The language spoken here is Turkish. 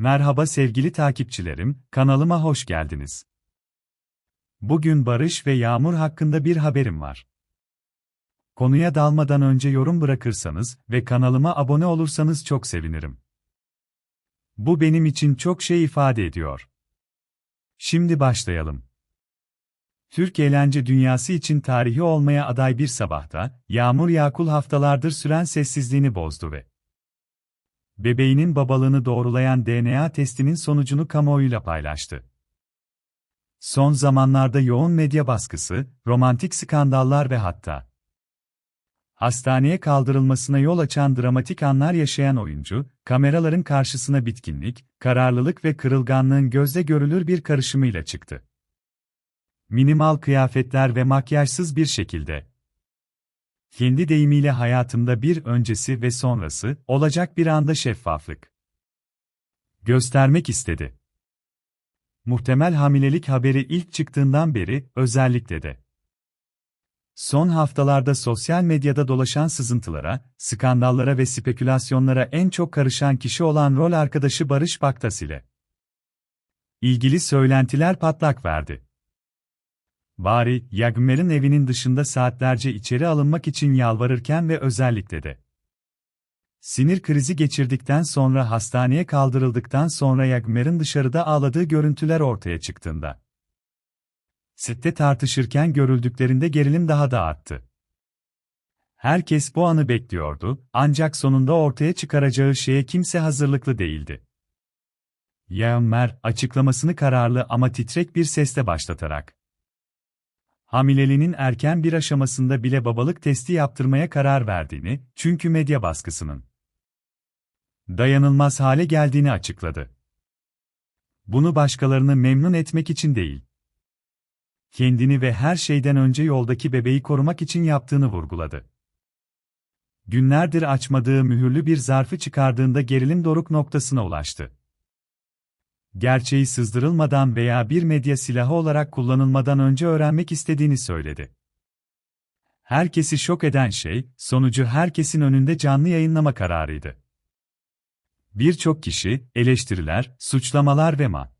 Merhaba sevgili takipçilerim, kanalıma hoş geldiniz. Bugün Barış ve Yağmur hakkında bir haberim var. Konuya dalmadan önce yorum bırakırsanız ve kanalıma abone olursanız çok sevinirim. Bu benim için çok şey ifade ediyor. Şimdi başlayalım. Türk eğlence dünyası için tarihi olmaya aday bir sabahta, Yağmur Yakul haftalardır süren sessizliğini bozdu ve bebeğinin babalığını doğrulayan DNA testinin sonucunu kamuoyuyla paylaştı. Son zamanlarda yoğun medya baskısı, romantik skandallar ve hatta hastaneye kaldırılmasına yol açan dramatik anlar yaşayan oyuncu, kameraların karşısına bitkinlik, kararlılık ve kırılganlığın gözde görülür bir karışımıyla çıktı. Minimal kıyafetler ve makyajsız bir şekilde kendi deyimiyle hayatımda bir öncesi ve sonrası, olacak bir anda şeffaflık. Göstermek istedi. Muhtemel hamilelik haberi ilk çıktığından beri, özellikle de. Son haftalarda sosyal medyada dolaşan sızıntılara, skandallara ve spekülasyonlara en çok karışan kişi olan rol arkadaşı Barış Baktas ile ilgili söylentiler patlak verdi. Bari, Yagmer'in evinin dışında saatlerce içeri alınmak için yalvarırken ve özellikle de sinir krizi geçirdikten sonra hastaneye kaldırıldıktan sonra Yagmer'in dışarıda ağladığı görüntüler ortaya çıktığında sette tartışırken görüldüklerinde gerilim daha da arttı. Herkes bu anı bekliyordu, ancak sonunda ortaya çıkaracağı şeye kimse hazırlıklı değildi. Yagmer, açıklamasını kararlı ama titrek bir sesle başlatarak hamileliğinin erken bir aşamasında bile babalık testi yaptırmaya karar verdiğini, çünkü medya baskısının dayanılmaz hale geldiğini açıkladı. Bunu başkalarını memnun etmek için değil, kendini ve her şeyden önce yoldaki bebeği korumak için yaptığını vurguladı. Günlerdir açmadığı mühürlü bir zarfı çıkardığında gerilim doruk noktasına ulaştı gerçeği sızdırılmadan veya bir medya silahı olarak kullanılmadan önce öğrenmek istediğini söyledi. Herkesi şok eden şey, sonucu herkesin önünde canlı yayınlama kararıydı. Birçok kişi, eleştiriler, suçlamalar ve ma